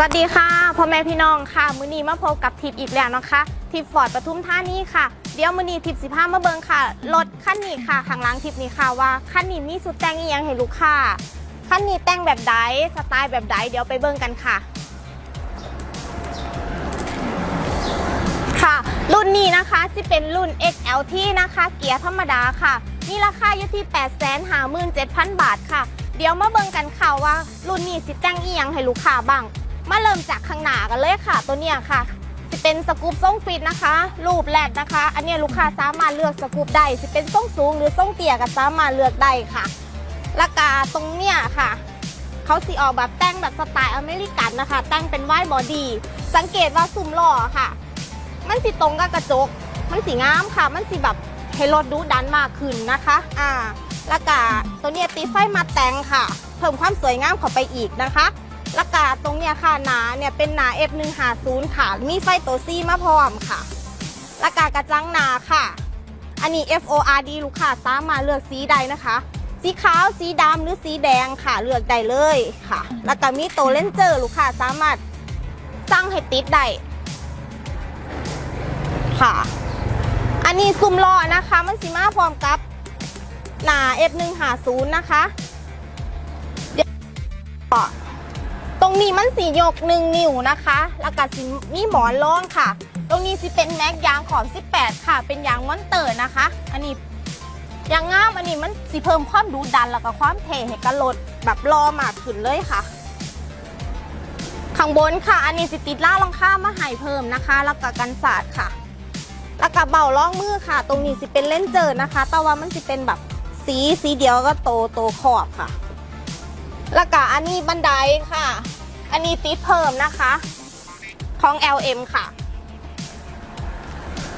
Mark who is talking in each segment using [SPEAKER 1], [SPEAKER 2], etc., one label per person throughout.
[SPEAKER 1] สวัสดีค่ะพ่อแม่พี่น้องค่ะ มื้อนี้มาพบกับทิปอีกแล้วนะคะ ทิปฟอร์ดปทุมท่านี้ค่ะ เดี๋ยวมื้อนี้ทิปสิบห้ามาเบิงค่ะรถคันนี้ค่ะข้างหลังทิปนี้ค่ะว่าคันนี้มีสุดแต่งอีหยังให้ลูกค้าคันนี้แต่งแบบใดสไตล์แบบใดเดี๋ยวไปเบิงกันค่ะ ค่ะ รุ่นนี้นะคะที่เป็นรุ่น XLT นะคะ เกียร์ธรรมดาค่ะ มีราคาอยู่ที่ 8 5 7 0 0 0 บาทค่ะ เดี๋ยวมาเบิงกันค่ะว่า รุ่นนี้สิแต่งอีหยังให้ลูกค้าบ้าง มาเริ่มจากข้างหน้ากันเลยค่ะ ตัวเนี้ยค่ะสิเป็นสกูปทรงฟิตนะคะ รูปแรกนะคะ อันนี้ลูกค้าสามารถเลือกสกูปได้สิเป็นทรงสูงหรือทรงเตี้ยก็สามารถเลือกได้ค่ะราคาตรงเนี้ยค่ะ เขาสิออกแบบแต่งแบบสไตล์อเมริกันนะคะ แต่งเป็นไวท์บอดี้สังเกตว่าซุ่มล้อค่ะ มันสิตรงกับกระจก มันสีงามค่ะ มันสิแบบให้รถดูดันมากขึ้นนะคะอ่าแล้วก็ตัวเนี้ยตีไฟมาแต่งค่ะ เพิ่มความสวยงามเข้าไปอีกนะคะ แล้วก็ตรงเนี้ยค่ะหนาเนี่ยเป็นหนา F150 ค่ะ มีไฟโตซี่มาพร้อมค่ะแล้วก็กระจังหนาค่ะ อันนี้ FORD ลูกค้าสามารถเลือกสีใดนะคะ สีขาวสีดำหรือสีแดงค่ะเลือกได้เลยค่ะ แล้วก็มีโตเลนเจอร์ลูกค้าสามารถสั่งให้ติดได้ค่ะ อันนี้ซุมล้อนะคะ มันสีมาพร้อมกับหนา F150 นะคะเดี๋ยว ตรงนี้มันสีหยกหนึ่งนิ้วนะคะ แล้วก็สีมีหมอนรองค่ะ ตรงนี้สิเป็นแม็กยางขอบ18 ค่ะ เป็นยางมอนเตอร์นะคะ อันนี้ยางงามอันนี้มันสีเพิ่มความดูดันแล้วก็ความเท่ให้กับรถแบบรอมากขึ้นเลยค่ะข้างบนค่ะ อันนี้สิติดล่าลังค่ามาให้เพิ่มนะคะ แล้วก็กันศาสตร์ค่ะ แล้วก็เบาล่องมือค่ะ ตรงนี้สิเป็นเล่นเจอนะคะ แต่ว่ามันสิเป็นแบบสีสีเดียวก็โตโตขอบค่ะ แล้วก็อันนี้บันไดค่ะ อันนี้ติดเพิ่มนะคะของ LM ค่ะ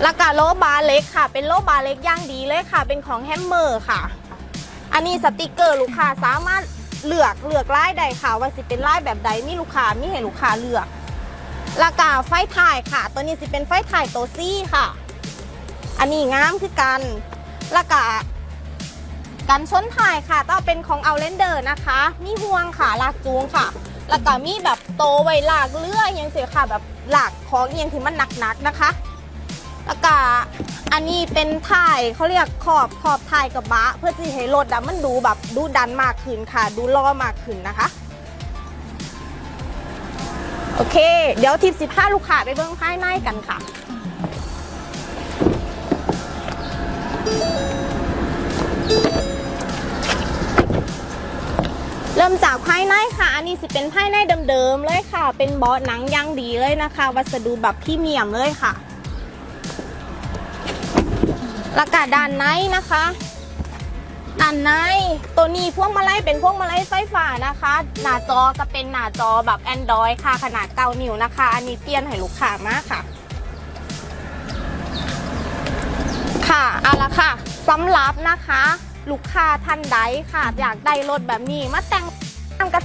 [SPEAKER 1] แล้วก็โลบาร์เล็กค่ะ เป็นโลบาร์เล็กย่างดีเลยค่ะ เป็นของแฮมเมอร์ค่ะ อันนี้สติกเกอร์ลูกค้าสามารถเลือกเลือกลายใดค่ะ ว่าสิเป็นลายแบบใดมีลูกค้ามีให้ลูกค้าเลือกแล้วก็ไฟถ่ายค่ะ ตัวนี้สิเป็นไฟถ่ายโตซี่ค่ะ อันนี้งามคือกันแล้วก็ กันชนถ่ายค่ะต้องเป็นของเอาเลนเดอร์นะคะ มีห่วงค่ะลากจูงค่ะ แล้วก็มีแบบโตไว้ลากเลื่อยอยังเสียค่ะแบบหลากของอยังที่มันหนักๆนะคะ แล้วก็อันนี้เป็นถ่ายเขาเรียกขอบขอบถ่ายกับบะ เพื่อที่ให้รถอะมันดูแบบดูดันมากขึ้นค่ะ ดูล่อมากขึ้นนะคะโอเค เดี๋ยวทิป15ลูกค้าไปเบิ้งภายในกันค่ะ ภายในค่ะ อันนี้สิเป็นภายในเดิมๆเลยค่ะ เป็นบาะหนังยางดีเลยนะคะ วัสดุแบบพรี่เมียมเลยค่ะแล้วก็ด้านในนะคะด้านในตัวนี้พวงมาลัยเป็นพวงมาลัยไฟฟ้านะคะ หน้าจอก็เป็นหน้าจอแบบ Android ค่ะ ขนาด 9 นิ้วนะคะ อันนี้เปลี่ยนให้ลูกค้ามากค่ะ ค่ะเอาละค่ะสำหรับนะคะ ลูกค้าท่านใดค่ะ อยากได้รถแบบนี้มาแต่ง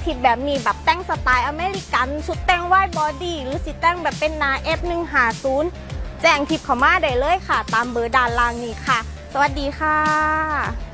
[SPEAKER 1] คิดแบบนี้แบบแต่งสไตล์อเมริกันชุดแต่งว่ายบอดี้หรือสิแต่งแบบเป็นนา F150 แจ้งทิปเขามาได้เลยค่ะ ตามเบอร์ด้านล่างนี้ค่ะ สวัสดีค่ะ